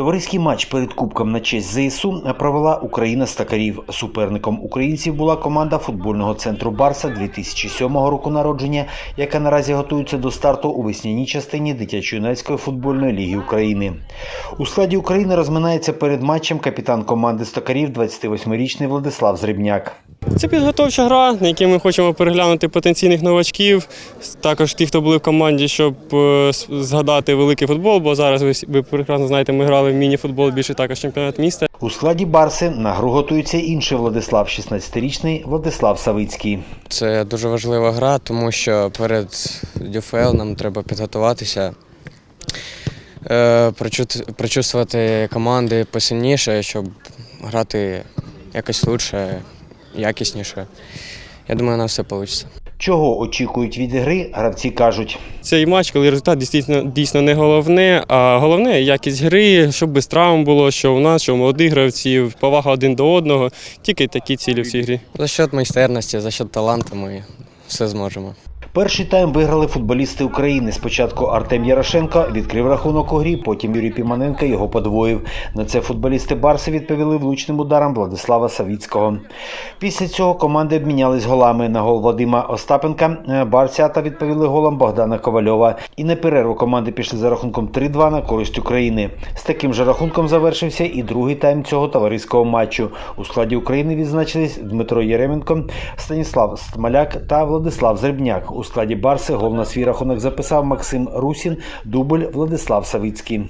Товариський матч перед Кубком на честь ЗСУ провела Україна стакарів. Суперником українців була команда футбольного центру Барса 2007 року народження, яка наразі готується до старту у весняній частині дитячо-юнацької футбольної ліги України. У складі України розминається перед матчем капітан команди стокарів 28-річний Владислав Зрібняк. Це підготовча гра, на якій ми хочемо переглянути потенційних новачків, також ті, хто були в команді, щоб е, згадати великий футбол, бо зараз ви, ви прекрасно знаєте, ми грали в міні-футбол більше також чемпіонат міста. У складі Барси на гру готується інший Владислав, 16-річний Владислав Савицький. Це дуже важлива гра, тому що перед ДЮФЛ нам треба підготуватися, е, прочувствувати команди посильніше, щоб грати якось лучше, якісніше. Я думаю, у нас все вийде. Чого очікують від гри, гравці кажуть. Цей матч, коли результат дійсно, дійсно не головне, а головне якість гри, щоб без травм було, що у нас, що у молодих гравців, повага один до одного. Тільки такі цілі в цій грі. За счет майстерності, за счет таланту ми все зможемо. Перший тайм виграли футболісти України. Спочатку Артем Ярошенко відкрив рахунок у грі, потім Юрій Піманенко його подвоїв. На це футболісти Барси відповіли влучним ударом Владислава Савіцького. Після цього команди обмінялись голами. На гол Вадима Остапенка е, Барсята відповіли голом Богдана Ковальова. І на перерву команди пішли за рахунком 3-2 на користь України. З таким же рахунком завершився і другий тайм цього товариського матчу. У складі України відзначились Дмитро Єременко, Станіслав Стмаляк та Владислав Зребняк. У складі Барси гол на свій рахунок записав Максим Русін, дубль Владислав Савицький.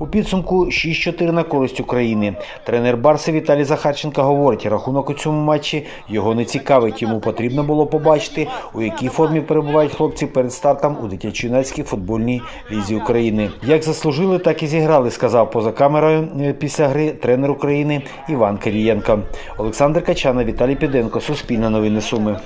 У підсумку 6-4 на користь України. Тренер Барси Віталій Захарченко говорить, рахунок у цьому матчі його не цікавить. Йому потрібно було побачити, у якій формі перебувають хлопці перед стартом у дитячо-юнацькій футбольній лізі України. Як заслужили, так і зіграли, сказав поза камерою е, після гри тренер України Іван Кирієнко. Олександр Качана, Віталій Піденко, Суспільне новини Суми.